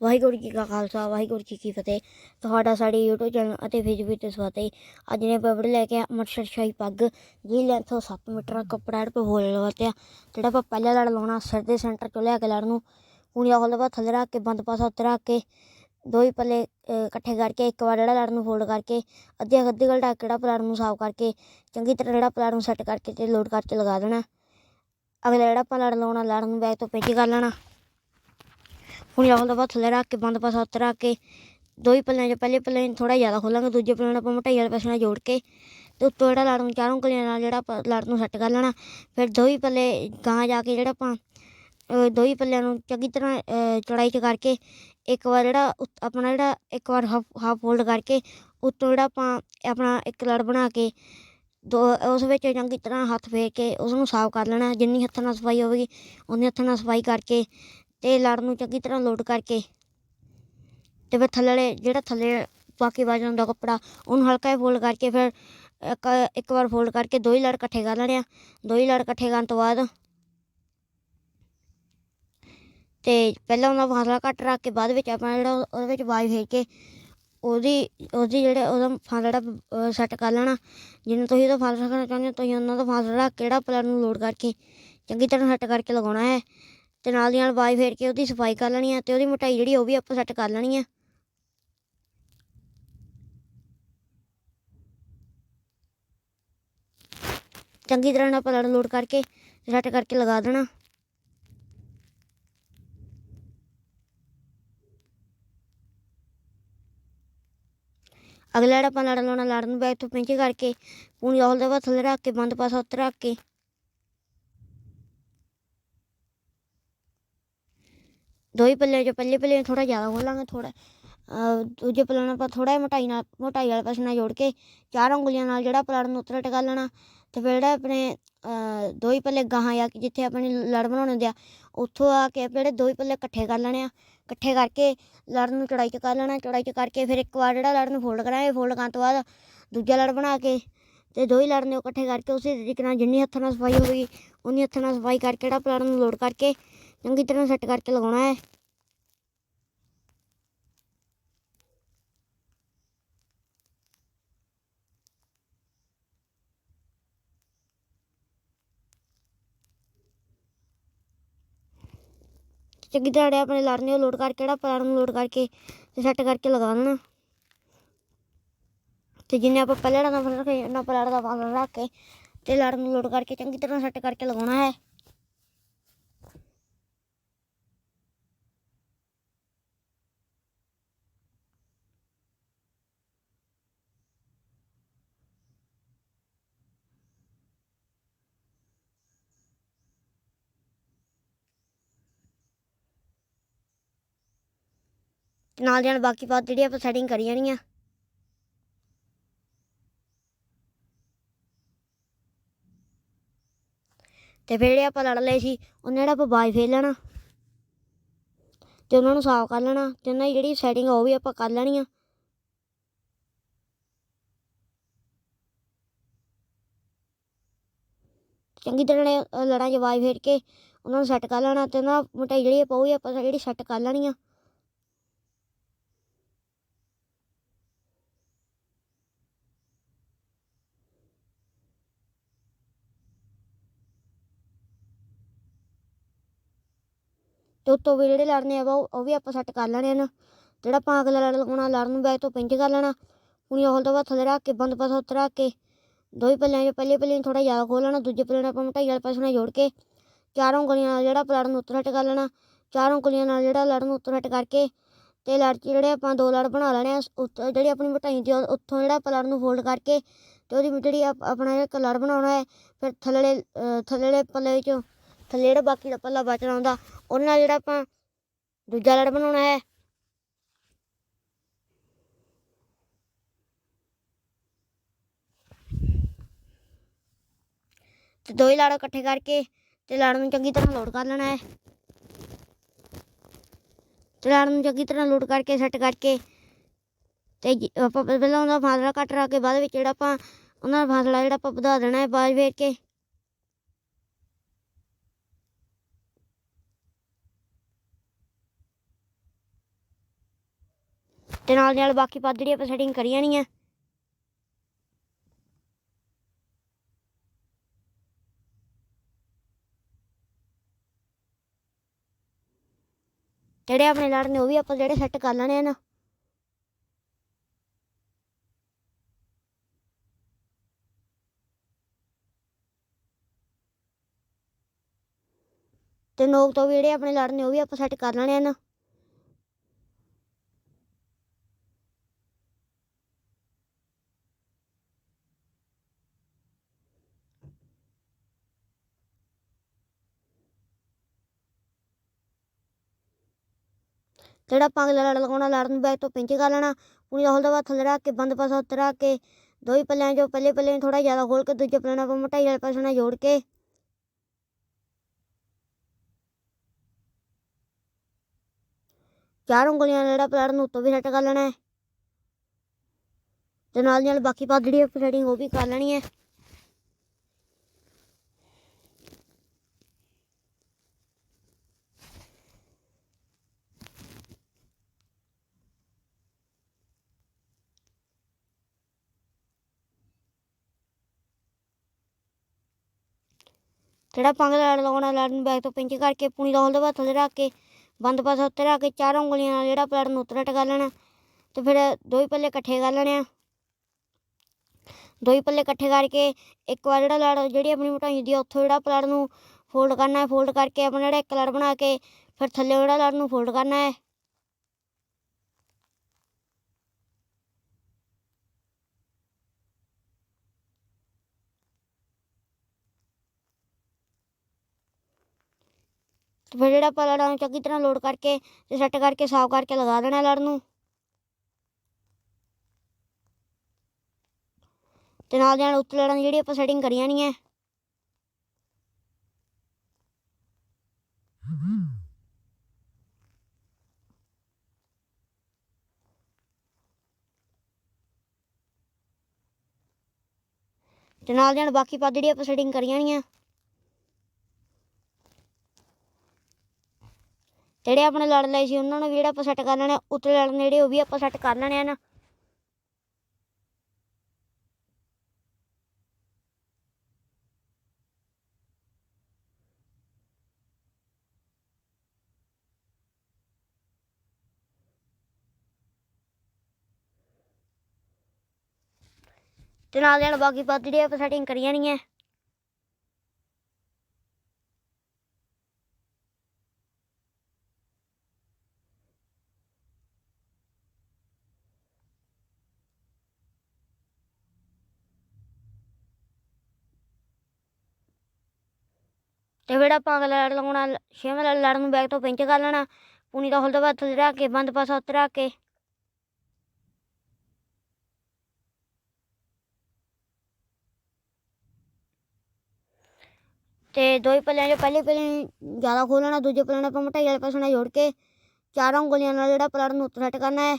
ਵਾਹਿਗੁਰੂ ਜੀ ਕਾ ਖਾਲਸਾ, ਵਾਹਿਗੁਰੂ ਜੀ ਕੀ ਫਤਿਹ। ਤੁਹਾਡਾ ਸਾਡੇ YouTube ਚੈਨਲ ਅਤੇ ਫੇਸਬੁੱਕ ਤੇ ਸਵਾਗਤ ਹੈ। ਅੱਜ ਨੇ ਬਬੜ ਲੈ ਕੇ ਆਏ ਅੰਮ੍ਰਿਤਸਰ ਸ਼ਾਹੀ ਪੱਗ ਜੀ ਲੈਂਥੋਂ 7 ਮੀਟਰ ਕੱਪੜਾ ਰਪ ਬੋਲ ਲਵਾਤਿਆ, ਜਿਹੜਾ ਆਪਾਂ ਪਹਿਲਾਂ ਲੜ ਲਾਉਣਾ, ਸਿਰ ਦੇ ਸੈਂਟਰ ਚੋਂ ਲਿਆ ਕੇ ਲੜ ਨੂੰ। ਪੂਣੀਆ ਹੋਲ ਬਾਅਦ ਥੱਲੇ ਰੱਖ ਕੇ, ਬੰਦ ਪਾਸਾ ਉੱਤੇ ਰੱਖ ਕੇ, ਦੋ ਹੀ ਪੱਲੇ ਇਕੱਠੇ ਕਰਕੇ, ਇੱਕ ਵਾਰ ਜਿਹੜਾ ਲੜ ਨੂੰ ਫੋਲਡ ਕਰਕੇ, ਅੱਧੀ ਅੱਧੀ ਗਲਟਾ ਢੱਕ ਜਿਹੜਾ ਪਲਾਟ ਨੂੰ ਸਾਫ਼ ਕਰਕੇ, ਚੰਗੀ ਤਰ੍ਹਾਂ ਜਿਹੜਾ ਪਲਾਟ ਨੂੰ ਸੈੱਟ ਕਰਕੇ ਤੇ ਲੋਡ ਕਰਕੇ ਲਗਾ ਦੇਣਾ। ਅਗਲਾ ਜਿਹੜਾ ਆਪਾਂ ਲੜ ਲਾਉਣਾ ਲੜ ਨੂੰ ਬੈਗ ਤੋਂ ਪਿੱਛੇ ਕਰ ਲੈਣਾ। ਹੁਣ ਇਹ ਤੋਂ ਬਾਅਦ ਥੱਲੇ ਰੱਖ ਕੇ, ਬੰਦ ਪਾਸਾ ਉੱਤੇ ਰੱਖ ਕੇ, ਦੋ ਹੀ ਪੱਲਿਆਂ 'ਚ ਪਹਿਲੇ ਪੱਲੇ ਥੋੜਾ ਜ਼ਿਆਦਾ ਖੋਲਾਂਗੇ, ਦੂਜੇ ਪੱਲੇ ਨਾਲ ਆਪਾਂ ਮੋਟਾਈ ਵਾਲੇ ਪਾਸੇ ਨਾਲ ਜੋੜ ਕੇ, ਤੇ ਉੱਤੋਂ ਜਿਹੜਾ ਲੜ ਨੂੰ ਚਾਰੋਂ ਕਲੀਆਂ ਨਾਲ ਜਿਹੜਾ ਆਪਾਂ ਲੜ ਨੂੰ ਸੈੱਟ ਕਰ ਲੈਣਾ, ਫਿਰ ਦੋ ਹੀ ਪੱਲੇ ਗਾਂ ਜਾ ਕੇ ਜਿਹੜਾ ਆਪਾਂ ਦੋ ਹੀ ਪੱਲਿਆਂ ਨੂੰ ਚੰਗੀ ਤਰ੍ਹਾਂ, ਅਹ ਚੌੜਾਈ 'ਚ ਕਰਕੇ, ਇੱਕ ਵਾਰ ਜਿਹੜਾ ਉੱਤ- ਆਪਣਾ ਜਿਹੜਾ ਇੱਕ ਵਾਰ ਹਾਫ ਹਾਫ ਫੋਲਡ ਕਰਕੇ, ਉੱਤੋਂ ਜਿਹੜਾ ਆਪਾਂ ਆਪਣਾ ਇੱਕ ਲੜ ਬਣਾ ਕੇ, ਦੋ, ਉਸ ਵਿੱਚ ਚੰਗੀ ਤਰ੍ਹਾਂ ਹੱਥ ਫੇਰ ਕੇ ਉਸ ਨੂੰ ਸਾਫ਼ ਕਰ ਲੈਣਾ, ਜਿੰਨੀ ਹੱਥਾਂ ਨਾਲ ਸਫ਼ਾਈ ਹੋਵੇਗੀ ਉਨੀ ਹੱਥਾਂ ਨਾਲ ਸਫ਼ਾਈ ਕਰਕੇ ਤੇ ਲੜ ਨੂੰ ਚੰਗੀ ਤਰ੍ਹਾਂ ਲੋਡ ਕਰਕੇ ਤੇ ਫਿਰ ਥੱਲੇ ਜਿਹੜਾ ਥੱਲੇ ਬਾਕੀ ਵਜਨ ਦਾ ਕੱਪੜਾ, ਉਹਨੂੰ ਹਲਕਾ ਜਿਹਾ ਫੋਲਡ ਕਰਕੇ ਫਿਰ ਇੱਕ ਇੱਕ ਵਾਰ ਫੋਲਡ ਕਰਕੇ ਦੋ ਹੀ ਲੜ ਇਕੱਠੇ ਕਰ ਲੈਣੇ ਆ। ਦੋ ਹੀ ਲੜ ਇਕੱਠੇ ਕਰਨ ਤੋਂ ਬਾਅਦ ਤੇ ਪਹਿਲਾਂ ਉਹਨਾਂ ਫਾਸਲਾ ਘੱਟ ਰੱਖ ਕੇ ਬਾਅਦ ਵਿੱਚ ਆਪਣਾ ਜਿਹੜਾ ਉਹਦੇ ਵਿੱਚ ਵਾਈ ਫੇਰ ਕੇ ਉਹਦੀ ਉਹਦੀ ਜਿਹੜੇ ਉਹਦਾ ਫਾਸਲਾ ਜਿਹੜਾ ਸੈੱਟ ਕਰ ਲੈਣਾ। ਜਿੰਨਾ ਤੁਸੀਂ ਉਹਦਾ ਫਾਸਲਾ ਰੱਖਣਾ ਚਾਹੁੰਦੇ ਹੋ, ਤੁਸੀਂ ਉਹਨਾਂ ਦਾ ਫਾਸਲਾ ਕਿਹੜਾ ਕੇ ਨੂੰ ਲੋਡ ਕਰਕੇ ਚੰਗੀ ਤਰ੍ਹਾਂ ਸੈੱਟ ਕਰਕੇ ਲਗਾਉਣਾ ਹੈ। ਤੇ ਨਾਲ ਦੀ ਨਾਲ ਵਾਈ ਫੇਰ ਕੇ ਉਹਦੀ ਸਫ਼ਾਈ ਕਰ ਲੈਣੀ ਹੈ ਤੇ ਉਹਦੀ ਮੋਟਾਈ ਜਿਹੜੀ ਉਹ ਵੀ ਆਪਾਂ ਸੈੱਟ ਕਰ ਲੈਣੀ ਹੈ ਚੰਗੀ ਤਰ੍ਹਾਂ ਨਾਲ ਪਲੇਟ ਲੋਡ ਕਰਕੇ ਸੈੱਟ ਕਰਕੇ ਲਗਾ ਦੇਣਾ। ਅਗਲਾ ਜਿਹੜਾ ਆਪਾਂ ਲੜ ਲਾਉਣਾ, ਲੜਨ ਨੂੰ ਬੈਕ ਤੋਂ ਪਿੰਚ ਕਰਕੇ ਪੂਣੀ ਔਲ ਦੇ ਬਾਅਦ ਥੱਲੇ ਰੱਖ ਕੇ, ਬੰਦ ਪਾਸਾ ਉੱਤੇ ਰੱਖ ਕੇ ਦੋ ਹੀ ਪੱਲੇ ਚ, ਪੱਲੇ ਪੱਲੇ ਥੋੜਾ ਜ਼ਿਆਦਾ ਖੋਲਾਂਗੇ ਥੋੜਾ ਦੂਜੇ ਪੱਲੇ ਨਾਲ ਆਪਾਂ ਥੋੜਾ ਮੋਟਾਈ ਨਾਲ, ਮੋਟਾਈ ਵਾਲੇ ਪਾਸੇ ਨਾਲ ਜੋੜ ਕੇ ਚਾਰ ਉਂਗਲੀਆਂ ਨਾਲ ਜਿਹੜਾ ਪਲੜ ਨੂੰ ਉੱਤਰ ਟਿਕਾ ਲੈਣਾ। ਤੇ ਫਿਰ ਜਿਹੜਾ ਆਪਣੇ ਦੋ ਹੀ ਪੱਲੇ ਗਾਹਾਂ ਆ ਕੇ ਜਿੱਥੇ ਆਪਣੀ ਲੜ ਬਣਾਉਣੇ ਹੁੰਦੇ ਆ, ਉੱਥੋਂ ਆ ਕੇ ਜਿਹੜੇ ਦੋ ਹੀ ਪੱਲੇ ਇਕੱਠੇ ਕਰ ਲੈਣੇ ਆ। ਇਕੱਠੇ ਕਰਕੇ ਲੜ ਨੂੰ ਚੜਾਈ 'ਚ ਕਰ ਲੈਣਾ, ਚੜਾਈ 'ਚ ਕਰਕੇ ਫਿਰ ਇੱਕ ਵਾਰ ਜਿਹੜਾ ਲੜ ਨੂੰ ਫੋਲਡ ਕਰਾਂਗੇ ਫੋਲਡ ਕਰਨ ਤੋਂ ਬਾਅਦ ਦੂਜਾ ਲੜ ਬਣਾ ਕੇ ਤੇ ਦੋ ਹੀ ਲੜ ਨੇ ਉਹ ਇਕੱਠੇ ਕਰਕੇ ਉਸੇ ਤਰੀਕੇ ਨਾਲ ਜਿੰਨੀ ਹੱਥਾਂ ਨਾਲ ਸਫ਼ਾਈ ਹੋਵੇਗੀ ਉਨੀ ਹੱਥਾਂ ਨਾਲ ਸਫ਼ਾਈ ਕਰਕੇ ਜਿਹੜਾ ਪਲੜ ਨੂੰ ਲੋਡ ਕਰਕੇ ਚੰਗੀ ਤਰ੍ਹਾਂ ਸੈੱਟ ਕਰਕੇ ਲਗਾਉਣਾ ਹੈ। ਚੰਗੀ ਤਰ੍ਹਾਂ ਜਿਹੜੇ ਆਪਣੇ ਲੜ ਨੇ ਲੋਡ ਕਰਕੇ, ਜਿਹੜਾ ਪਲੜ ਨੂੰ ਲੋਡ ਕਰਕੇ ਤੇ ਸੈੱਟ ਕਰਕੇ ਲਗਾ ਦੇਣਾ। ਤੇ ਜਿੰਨੇ ਆਪਾਂ ਪਹਿਲੇ ਦਾ ਫਲ ਰੱਖੇ, ਉਹਨਾਂ ਪਲੜ ਦਾ ਫਲ ਰੱਖ ਕੇ ਤੇ ਲੜ ਨੂੰ ਲੋਡ ਕਰਕੇ ਚੰਗੀ ਤਰ੍ਹਾਂ ਸੈੱਟ ਕਰਕੇ ਲਗਾਉਣਾ ਹੈ। ਤੇ ਨਾਲ ਦੀ ਨਾਲ ਬਾਕੀ ਪਾਤ ਜਿਹੜੀ ਆਪਾਂ ਸੈਟਿੰਗ ਕਰੀ ਜਾਣੀ ਆ। ਤੇ ਫਿਰ ਜਿਹੜੇ ਆਪਾਂ ਲੜ ਲਏ ਸੀ ਉਹਨਾਂ ਜਿਹੜਾ ਆਪਾਂ ਬਾਜ ਫੇਰ ਲੈਣਾ। ਤੇ ਉਹਨਾਂ ਨੂੰ ਸਾਫ਼ ਕਰ ਲੈਣਾ ਤੇ ਉਹਨਾਂ ਦੀ ਜਿਹੜੀ ਸੈਟਿੰਗ ਆ ਉਹ ਵੀ ਆਪਾਂ ਕਰ ਲੈਣੀ ਆ। ਚੰਗੀ ਤਰ੍ਹਾਂ ਨਾਲ, ਲੜਾਂ 'ਚ ਬਾਜ ਫੇਰ ਕੇ ਉਹਨਾਂ ਨੂੰ ਸੈੱਟ ਕਰ ਲੈਣਾ ਤੇ ਉਹਨਾਂ ਮੋਟਾਈ ਜਿਹੜੀ ਆਪਾਂ ਉਹ ਵੀ ਆਪਾਂ ਜਿਹੜੀ ਸੈੱਟ ਕਰ ਲੈਣੀ ਆ। ਤੇ ਉੱਤੋਂ ਵੀ ਜਿਹੜੇ ਲੜਨੇ ਆ ਵਾ ਉਹ ਉਹ ਵੀ ਆਪਾਂ ਸੈੱਟ ਕਰ ਲੈਣੇ ਹਨ ਜਿਹੜਾ ਆਪਾਂ ਅਗਲਾ ਲੜ ਲਗਾਉਣਾ ਲੜ ਨੂੰ ਬੈਕ ਤੋਂ ਪਿੰਜ ਕਰ ਲੈਣਾ। ਪੂਣੀ ਹੋਲ ਤੋਂ ਬਾਅਦ ਥੱਲੇ ਰੱਖ ਕੇ, ਬੰਦ ਪਾਸਾ ਉੱਤੇ ਰੱਖ ਕੇ ਦੋ ਪੱਲਿਆਂ 'ਚ ਪਹਿਲੇ ਪੱਲੇ ਨੂੰ ਥੋੜਾ ਜ਼ਿਆਦਾ ਖੋਲ ਲੈਣਾ, ਦੂਜੇ ਪੱਲੇ ਨੂੰ ਆਪਾਂ ਮੋਟਾਈ ਵਾਲੇ ਪਾਸੇ ਨਾਲ ਜੋੜ ਕੇ, ਚਾਰੋਂ ਉਂਗਲੀਆਂ ਨਾਲ ਜਿਹੜਾ ਪਲੜ ਨੂੰ ਉੱਤੇ ਸੈੱਟ ਕਰ ਲੈਣਾ, ਚਾਰੋਂ ਉਂਗਲੀਆਂ ਨਾਲ ਜਿਹੜਾ ਲੜ ਨੂੰ ਉੱਤੇ ਸੈੱਟ ਕਰਕੇ ਤੇ ਲੜ 'ਚ ਜਿਹੜੇ ਆਪਾਂ ਦੋ ਲੜ ਬਣਾ ਲੈਣੇ ਆ, ਉੱਤੇ ਜਿਹੜੀ ਆਪਣੀ ਮੋਟਾਈ ਦੀ ਉੱਥੋਂ ਜਿਹੜਾ ਪਲੜ ਨੂੰ ਫੋਲਡ ਕਰਕੇ ਤੇ ਉਹਦੀ ਜਿਹੜੀ ਆਪਣਾ ਜਿਹੜਾ ਲੜ ਬਣਾਉਣਾ ਹੈ, ਫਿਰ ਥੱਲੇ ਥੱਲੇ ਪੱਲੇ ਵਿੱਚੋਂ ਥੱਲੇ ਜਿਹੜਾ ਬਾਕੀ ਦਾ ਪੱਲਾ ਬਚਣਾ ਹੁੰਦਾ ਉਹਦੇ ਨਾਲ ਜਿਹੜਾ ਆਪਾਂ ਦੂਜਾ ਲੜ ਬਣਾਉਣਾ ਹੈ। ਤੇ ਦੋ ਹੀ ਲੜ ਇਕੱਠੇ ਕਰਕੇ ਤੇ ਲੜ ਨੂੰ ਚੰਗੀ ਤਰ੍ਹਾਂ ਲੋਡ ਕਰ ਲੈਣਾ ਹੈ। ਤੇ ਲੜ ਨੂੰ ਚੰਗੀ ਤਰ੍ਹਾਂ ਲੋਡ ਕਰਕੇ ਸੈੱਟ ਕਰਕੇ ਤੇ ਆਪਾਂ ਪਹਿਲਾਂ ਉਹਦਾ ਫਾਸਲਾ ਘੱਟ ਰੱਖ ਕੇ ਬਾਅਦ ਵਿੱਚ ਜਿਹੜਾ ਆਪਾਂ, ਉਹਨਾਂ ਦਾ ਫਾਸਲਾ ਜਿਹੜਾ ਆਪਾਂ ਵਧਾ ਦੇਣਾ ਹੈ ਬਾਅਦ ਵੇਖ ਕੇ ਤੇ ਨਾਲ ਦੀ ਨਾਲ ਬਾਕੀ ਪੱਦ ਜਿਹੜੀ ਆਪਾਂ ਸੈਟਿੰਗ ਕਰੀ ਜਾਣੀ ਹੈ ਜਿਹੜੇ ਆਪਣੇ ਲੜ ਨੇ ਉਹ ਵੀ ਆਪਾਂ ਜਿਹੜੇ ਸੈੱਟ ਕਰ ਲੈਣੇ ਆ ਨਾ। ਤੇ ਨੋਕ ਤੋਂ ਵੀ ਜਿਹੜੇ ਆਪਣੇ ਲੜ ਨੇ ਉਹ ਵੀ ਆਪਾਂ ਸੈੱਟ ਕਰ ਲੈਣੇ ਆ ਨਾ। ਜਿਹੜਾ ਆਪਾਂ ਲੜ ਲਗਾਉਣਾ ਲੜਨ ਨੂੰ ਬੈਕ ਤੋਂ ਪਿੰਚ ਕਰ ਲੈਣਾ, ਪੂਰੀ ਦਾ ਹੋਲਦਾ ਬਾਅਦ ਥੱਲੇ ਰੱਖ ਕੇ, ਬੰਦ ਪਾਸਾ ਉੱਤੇ ਰੱਖ ਕੇ ਦੋ ਹੀ ਪੱਲਿਆਂ ਚੋਂ ਪਹਿਲੇ ਪੱਲੇ ਨੂੰ ਥੋੜਾ ਜ਼ਿਆਦਾ ਖੋਲ ਕੇ, ਦੂਜੇ ਪੱਲੇ ਨਾਲ ਆਪਾਂ ਮੋਟਾਈ ਵਾਲੇ ਪਾਸੇ ਨਾਲ ਜੋੜ ਕੇ। ਚਾਰ ਉਂਗਲੀਆਂ ਜਿਹੜਾ ਪਲੜ ਨੂੰ ਉੱਤੋਂ ਵੀ ਸੈੱਟ ਕਰ ਲੈਣਾ ਹੈ। ਤੇ ਨਾਲ ਨਾਲ ਬਾਕੀ ਪਾ ਜਿਹੜੀ ਸੈਟਿੰਗ ਉਹ ਵੀ ਕਰ ਲੈਣੀ ਹੈ। ਜਿਹੜਾ ਪੰਗ ਲੜ ਲਗਾਉਣਾ ਲੜ ਨੂੰ ਬੈਕ ਤੋਂ ਪਿੰਚ ਕਰਕੇ ਪੂਣੀ ਲਾਉਣ ਦੇ ਬਾਅਦ ਥੱਲੇ ਰੱਖ ਕੇ, ਬੰਦ ਪਾਸਾ ਉੱਤੇ ਰੱਖ ਕੇ ਚਾਰ ਉਂਗਲੀਆਂ ਨਾਲ ਜਿਹੜਾ ਪਲੜ ਨੂੰ ਉੱਤਰ ਟਕਾ ਲੈਣਾ ਤੇ ਫਿਰ ਦੋ ਹੀ ਪੱਲੇ ਇਕੱਠੇ ਕਰ ਲੈਣੇ ਆ। ਦੋ ਹੀ ਪੱਲੇ ਇਕੱਠੇ ਕਰਕੇ ਇੱਕ ਵਾਰ ਜਿਹੜਾ ਲੜ, ਜਿਹੜੀ ਆਪਣੀ ਮੋਟਾਈ ਹੁੰਦੀ ਆ, ਉੱਥੋਂ ਜਿਹੜਾ ਪਲੜ ਨੂੰ ਫੋਲਡ ਕਰਨਾ ਹੈ ਫੋਲਡ ਕਰਕੇ ਆਪਣਾ ਜਿਹੜਾ ਇੱਕ ਲੜ ਬਣਾ ਕੇ ਫਿਰ ਥੱਲੇ ਜਿਹੜਾ ਲੜ ਨੂੰ ਫੋਲਡ ਕਰਨਾ ਹੈ। ਤੇ ਫਿਰ ਜਿਹੜਾ ਆਪਾਂ ਲੜਾਂ ਨੂੰ ਚੰਗੀ ਤਰ੍ਹਾਂ ਲੋਡ ਕਰਕੇ ਤੇ ਸੈੱਟ ਕਰਕੇ ਸਾਫ਼ ਕਰਕੇ ਲਗਾ ਦੇਣਾ ਲੜ ਨੂੰ। ਤੇ ਨਾਲ ਦੀ ਨਾਲ ਉੱਤੇ ਲੜਾਂ ਦੀ ਜਿਹੜੀ ਆਪਾਂ ਸੈਟਿੰਗ ਕਰੀ ਜਾਣੀ ਹੈ ਤੇ ਨਾਲ ਦੀ ਬਾਕੀ ਪਾ ਜਿਹੜੀ ਆਪਾਂ ਸੈਟਿੰਗ ਕਰੀ ਜਾਣੀ ਹੈ ਜਿਹੜੇ ਆਪਣੇ ਲੜ ਲਏ ਸੀ ਉਹਨਾਂ ਨੂੰ ਵੀ ਜਿਹੜਾ ਆਪਾਂ ਸੈੱਟ ਕਰ ਲੈਣੇ ਆ, ਉੱਤੇ ਲੜ ਜਿਹੜੇ ਉਹ ਵੀ ਆਪਾਂ ਸੈੱਟ ਕਰ ਲੈਣੇ ਆ ਨਾ। ਤੇ ਨਾਲ ਦੀ ਨਾਲ ਬਾਕੀ ਪਾ ਜਿਹੜੀ ਆਪਾਂ ਸੈਟਿੰਗ ਕਰੀ ਜਾਣੀ ਹੈ ਤੇ ਫਿਰ ਆਪਾਂ ਅਗਲਾ ਲੜ ਲਗਾਉਣਾ ਛੇਵਾਂ ਲੜ ਲੜ ਨੂੰ ਬੈਕ ਤੋਂ ਪਿੰਚ ਕਰ ਲੈਣਾ, ਪੂਣੀ ਦਾ ਹੁਲਦਾ ਬਾਅਦ ਥੱਲੇ ਰੱਖ ਕੇ, ਬੰਦ ਪਾਸਾ ਉੱਤੇ ਰੱਖ ਕੇ। ਤੇ ਦੋ ਹੀ ਪੱਲਿਆਂ 'ਚੋਂ ਪਹਿਲੇ ਪੱਲੇ ਜ਼ਿਆਦਾ ਜ਼ਿਆਦਾ ਲੈਣਾ, ਦੂਜੇ ਪੱਲੇ ਨਾਲ ਆਪਾਂ ਮੋਟਾਈ ਵਾਲੇ ਪਾਸੇ ਨਾਲ ਜੋੜ ਕੇ ਚਾਰਾਂ ਉਂਗਲੀਆਂ ਨਾਲ ਜਿਹੜਾ ਪਲੜ ਨੂੰ ਉੱਤੇ ਸੈੱਟ ਕਰਨਾ ਹੈ।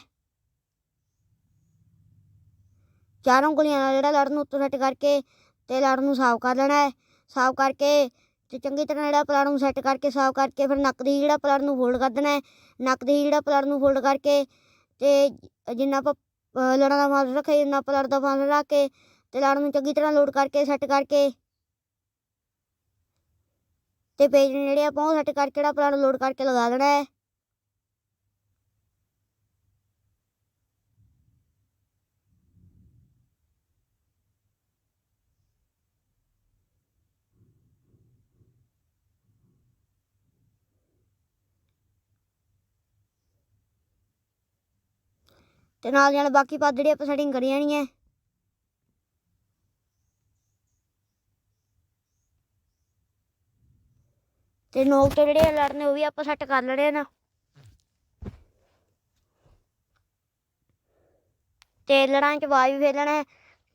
ਚਾਰਾਂ ਉਂਗਲੀਆਂ ਨਾਲ ਜਿਹੜਾ ਲੜ ਨੂੰ ਉੱਤੇ ਸੈੱਟ ਕਰਕੇ ਤੇ ਲੜ ਨੂੰ ਸਾਫ਼ ਕਰ ਲੈਣਾ ਹੈ। ਸਾਫ਼ ਕਰਕੇ ਤੇ ਚੰਗੀ ਤਰ੍ਹਾਂ ਜਿਹੜਾ ਪਲੜ ਨੂੰ ਸੈੱਟ ਕਰਕੇ, ਸਾਫ਼ ਕਰਕੇ ਫਿਰ ਨੱਕ ਦੀ ਜਿਹੜਾ ਪਲੜ ਨੂੰ ਫੋਲਡ ਕਰ ਦੇਣਾ ਹੈ। ਨੱਕ ਦੀ ਜਿਹੜਾ ਪਲੜ ਨੂੰ ਫੋਲਡ ਕਰਕੇ ਤੇ ਜਿੰਨਾ ਆਪਾਂ ਲੜਾਂ ਦਾ ਫਾਂਸ ਰੱਖਿਆ ਜਿੰਨਾ ਪਲੜ ਦਾ ਫਾਂਸ ਰੱਖ ਕੇ ਤੇ ਲੜ ਨੂੰ ਚੰਗੀ ਤਰ੍ਹਾਂ ਲੋਡ ਕਰਕੇ ਸੈੱਟ ਕਰਕੇ ਤੇ ਪੇਜ ਜਿਹੜੇ ਆਪਾਂ ਉਹ ਸੈੱਟ ਕਰਕੇ ਜਿਹੜਾ ਪਲੜ ਲੋਡ ਕਰਕੇ ਲਗਾ ਦੇਣਾ ਹੈ। ਤੇ ਨਾਲ ਦੀ ਨਾਲ ਬਾਕੀ ਪਾ ਜਿਹੜੀ ਆਪਾਂ ਸੈਟਿੰਗ ਕਰੀ ਜਾਣੀ ਹੈ। ਤੇ ਨੋਕ ਤੋਂ ਜਿਹੜੇ ਲੜ ਉਹ ਵੀ ਆਪਾਂ ਸੈੱਟ ਕਰ ਲੈਣੇ ਆ ਨਾ। ਤੇ ਲੜਾਂ 'ਚ ਆਵਾਜ਼ ਵੀ ਫੇਰ ਲੈਣਾ ਹੈ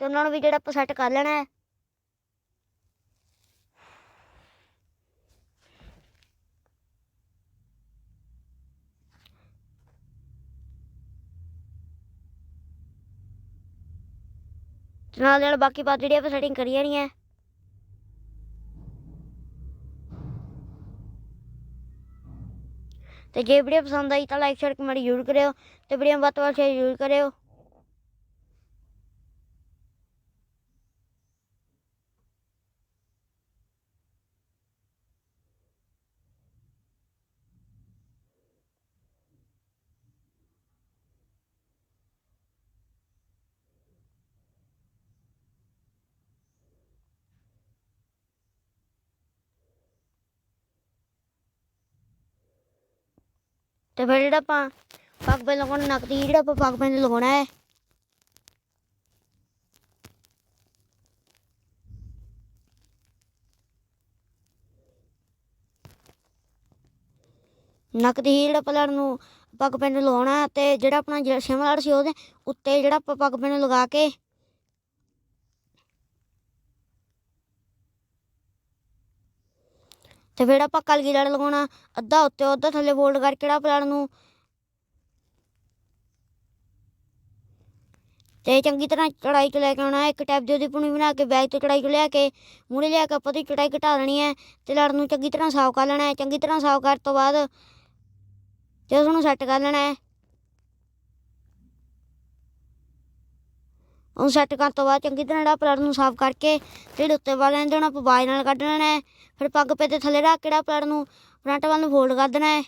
ਤੇ ਉਹਨਾਂ ਨੂੰ ਵੀ ਜਿਹੜਾ ਆਪਾਂ ਸੈੱਟ ਕਰ ਲੈਣਾ ਹੈ। ਤੇ ਨਾਲ ਨਾਲ ਬਾਕੀ ਪਾ ਜਿਹੜੀ ਆਪਾਂ ਸੈਟਿੰਗ ਕਰੀ ਜਾਣੀ ਹੈ ਤੇ ਜੇ ਵੀਡੀਓ ਪਸੰਦ ਆਈ ਤਾਂ ਲਾਈਕ ਸ਼ੇਅਰ ਕਮੈਂਟ ਜ਼ਰੂਰ ਕਰਿਓ ਤੇ ਵੀਡੀਓ ਵੱਧ ਤੋਂ ਵੱਧ ਸ਼ੇਅਰ ਜ਼ਰੂਰ ਕਰਿਓ। ਤੇ ਫਿਰ ਜਿਹੜਾ ਆਪਾਂ ਪੱਗ ਪੈ ਲਗਾਉਣਾ ਨਕਦੀ, ਜਿਹੜਾ ਆਪਾਂ ਪੱਗ ਪੈਨ ਲਗਾਉਣਾ ਹੈ। ਨਕਦੀ ਜਿਹੜਾ ਪਲੜ ਨੂੰ ਪੱਗ ਪੈਨ ਲਗਾਉਣਾ ਤੇ ਜਿਹੜਾ ਆਪਣਾ ਜਿਹੜਾ ਸ਼ਿਮਲਾ ਸੀ ਉਹਦੇ ਉੱਤੇ ਜਿਹੜਾ ਆਪਾਂ ਪੱਗ ਪੈਨ ਲਗਾ ਕੇ ਤੇ ਫਿਰ ਆਪਾਂ ਕਲਗੀ ਲੜ ਲਗਾਉਣਾ, ਅੱਧਾ ਉੱਤੇ ਅੱਧਾ ਥੱਲੇ ਫੋਲਡ ਕਰਕੇ ਜਿਹੜਾ ਪਲੜ ਨੂੰ। ਤੇ ਚੰਗੀ ਤਰ੍ਹਾਂ ਚੜਾਈ ਚ ਲੈ ਕੇ ਆਉਣਾ, ਇੱਕ ਟੈਪ ਦੀ ਉਹਦੀ ਪੁਣੀ ਬਣਾ ਕੇ ਬੈਗ ਤੋਂ ਚੜਾਈ ਚ ਲਿਆ ਕੇ, ਮੂਹਰੇ ਲਿਆ ਕੇ ਆਪਾਂ ਦੀ ਚੜਾਈ ਘਟਾ ਲੈਣੀ ਹੈ ਤੇ ਲੜ ਨੂੰ ਚੰਗੀ ਤਰ੍ਹਾਂ ਸਾਫ਼ ਕਰ ਲੈਣਾ ਹੈ। ਚੰਗੀ ਤਰ੍ਹਾਂ ਸਾਫ਼ ਕਰਨ ਤੋਂ ਬਾਅਦ ਤੇ ਉਸ ਨੂੰ ਸੈੱਟ ਕਰ ਲੈਣਾ ਹੈ। ਉਹਨੂੰ ਸੈੱਟ ਕਰਨ ਤੋਂ ਬਾਅਦ ਚੰਗੀ ਤਰ੍ਹਾਂ ਜਿਹੜਾ ਪਲੜ ਨੂੰ ਸਾਫ਼ ਕਰਕੇ ਤੇ ਜਿਹੜੇ ਉੱਤੇ ਵਾਲ ਰਹਿੰਦੇ ਉਹਨਾਂ ਆਪਾਂ ਨਾਲ ਕੱਢ ਲੈਣਾ ਹੈ। ਫਿਰ ਪੱਗ ਪੇ ਤੇ ਥੱਲੇ ਰੱਖ ਕਿਹੜਾ ਜਿਹੜਾ ਨੂੰ ਫਰੰਟ ਵੱਲ ਨੂੰ ਫੋਲਡ ਕਰ ਦੇਣਾ ਹੈ।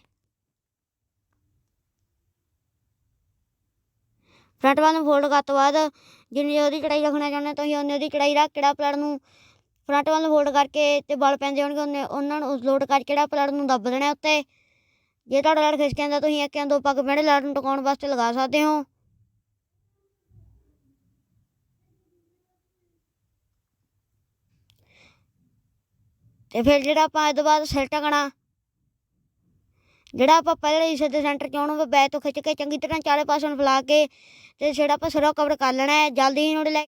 ਫਰੰਟ ਵੱਲ ਨੂੰ ਫੋਲਡ ਕਰਨ ਤੋਂ ਬਾਅਦ ਜਿੰਨੀ ਉਹਦੀ ਚੜਾਈ ਰੱਖਣਾ ਚਾਹੁੰਦੇ ਤੁਸੀਂ, ਉਹਨੇ ਉਹਦੀ ਚੜਾਈ ਰੱਖ ਕਿਹੜਾ ਪਲੜ ਨੂੰ ਫਰੰਟ ਵੱਲ ਨੂੰ ਫੋਲਡ ਕਰਕੇ ਤੇ ਬਲ ਪੈਂਦੇ ਹੋਣਗੇ ਉਹਨੇ ਉਹਨਾਂ ਨੂੰ ਲੋਡ ਕਰਕੇ ਜਿਹੜਾ ਪਲੜ ਨੂੰ ਦੱਬ ਦੇਣਾ ਉੱਤੇ। ਜੇ ਤੁਹਾਡਾ ਲੜ ਖਿਸਕ ਜਾਂਦਾ, ਤੁਸੀਂ ਇੱਕ ਜਾਂ ਦੋ ਪੱਗ ਪੈਣੇ ਲੜ ਨੂੰ ਟਿਕਾਉਣ ਵਾਸਤੇ ਲਗਾ ਸਕਦੇ ਹੋ। ਤੇ ਫਿਰ ਜਿਹੜਾ ਆਪਾਂ ਇਹ ਤੋਂ ਬਾਅਦ ਸਿਰ ਟਕਣਾ ਜਿਹੜਾ ਆਪਾਂ ਪਹਿਲੇ ਹਿੱਸੇ ਦੇ ਸੈਂਟਰ ਚ ਉਹਨੂੰ ਬੈਕ ਤੋਂ ਖਿੱਚ ਕੇ ਚੰਗੀ ਤਰ੍ਹਾਂ ਚਾਰੇ ਪਾਸੇ ਨੂੰ ਫੈਲਾ ਕੇ ਤੇ ਜਿਹੜਾ ਆਪਾਂ ਸਿਰੋਂ ਕਵਰ ਕਰ ਲੈਣਾ ਹੈ, ਜਲਦੀ ਹੀ ਉਹਦੇ ਲੈ